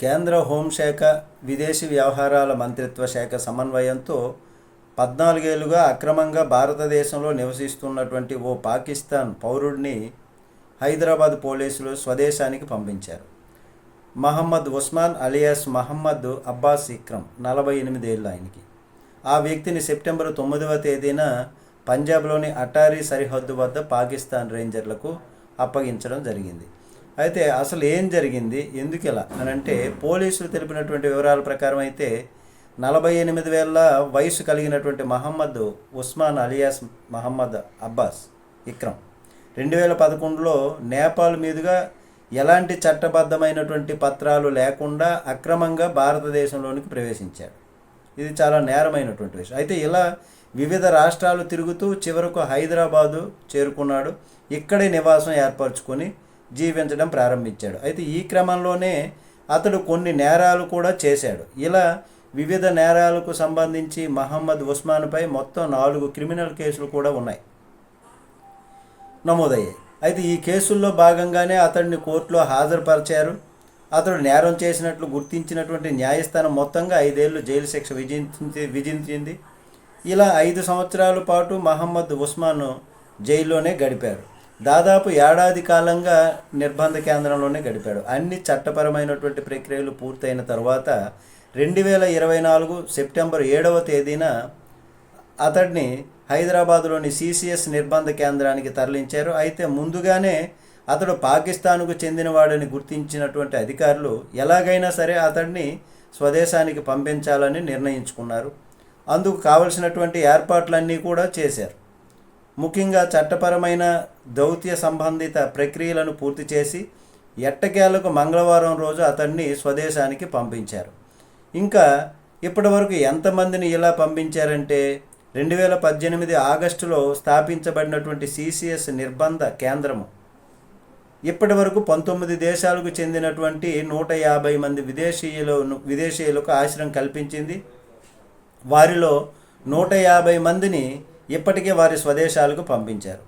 కేంద్ర హోంశాఖ విదేశీ వ్యవహారాల మంత్రిత్వ శాఖ సమన్వయంతో పద్నాలుగేళ్ళుగా అక్రమంగా భారతదేశంలో నివసిస్తున్నటువంటి ఓ పాకిస్తాన్ పౌరుడిని హైదరాబాద్ పోలీసులు స్వదేశానికి పంపించారు. మహమ్మద్ ఉస్మాన్ అలియాస్ మహమ్మద్ అబ్బాస్ ఇక్రమ్ నలభై ఎనిమిదేళ్ళు ఆయనకి. ఆ వ్యక్తిని సెప్టెంబర్ తొమ్మిదవ తేదీన పంజాబ్లోని అటారీ సరిహద్దు వద్ద పాకిస్తాన్ రేంజర్లకు అప్పగించడం జరిగింది. అయితే అసలు ఏం జరిగింది? ఎందుకు ఇలా? అని అంటే పోలీసులు తెలిపినటువంటి వివరాల ప్రకారం అయితే నలభై ఎనిమిది వేల వయసు కలిగినటువంటి మహమ్మద్ ఉస్మాన్ అలియాస్ మహమ్మద్ అబ్బాస్ ఇక్రమ్. రెండు వేల పదకొండులో నేపాల్ మీదుగా ఎలాంటి చట్టబద్ధమైనటువంటి పత్రాలు లేకుండా అక్రమంగా భారతదేశంలోనికి ప్రవేశించాడు. ఇది చాలా నేరమైనటువంటి విషయం. అయితే ఇలా వివిధ రాష్ట్రాలు తిరుగుతూ చివరకు హైదరాబాదు చేరుకున్నాడు. ఇక్కడే నివాసం ఏర్పరచుకొని జీవించడం ప్రారంభించాడు. అయితే ఈ క్రమంలోనే అతడు కొన్ని నేరాలు కూడా చేశాడు. ఇలా వివిధ నేరాలకు సంబంధించి మహమ్మద్ ఉస్మాన్పై మొత్తం నాలుగు క్రిమినల్ కేసులు కూడా ఉన్నాయి. నమోదయ్యాయి. అయితే ఈ కేసుల్లో భాగంగానే అతడిని కోర్టులో హాజరుపరిచారు. అతడు నేరం చేసినట్లు గుర్తించినటువంటి న్యాయస్థానం మొత్తంగా ఐదేళ్ళు జైలు శిక్ష విధించి విధించింది. ఇలా ఐదు సంవత్సరాల పాటు మహమ్మద్ ఉస్మాన్ జైల్లోనే గడిపారు. దాదాపు ఏడాది కాలంగా నిర్బంధ కేంద్రంలోనే గడిపాడు. అన్ని చట్టపరమైనటువంటి ప్రక్రియలు పూర్తయిన తర్వాత రెండు వేల ఇరవై నాలుగు సెప్టెంబర్ ఏడవ తేదీన అతడిని హైదరాబాద్లోని సిసిఎస్ నిర్బంధ కేంద్రానికి తరలించారు. అయితే ముందుగానే అతడు పాకిస్తాన్కు చెందినవాడని గుర్తించినటువంటి అధికారులు ఎలాగైనా సరే అతడిని స్వదేశానికి పంపించాలని నిర్ణయించుకున్నారు. అందుకు కావలసినటువంటి ఏర్పాట్లన్నీ కూడా చేశారు. ముఖ్యంగా చట్టపరమైన దౌత్య సంబంధిత ప్రక్రియలను పూర్తి చేసి ఎట్టకేలకు మంగళవారం రోజు అతన్ని స్వదేశానికి పంపించారు. ఇంకా ఇప్పటివరకు ఎంతమందిని ఇలా పంపించారంటే రెండు వేల పద్దెనిమిది ఆగస్టులో స్థాపించబడినటువంటి సిసిఎస్ నిర్బంధ కేంద్రము. ఇప్పటి వరకు పంతొమ్మిది దేశాలకు చెందినటువంటి నూట యాభై మంది విదేశీయులు విదేశీయులకు ఆశ్రయం కల్పించింది. వారిలో నూట యాభై మందిని ఇప్పటికే వారి స్వదేశాలకు పంపించారు.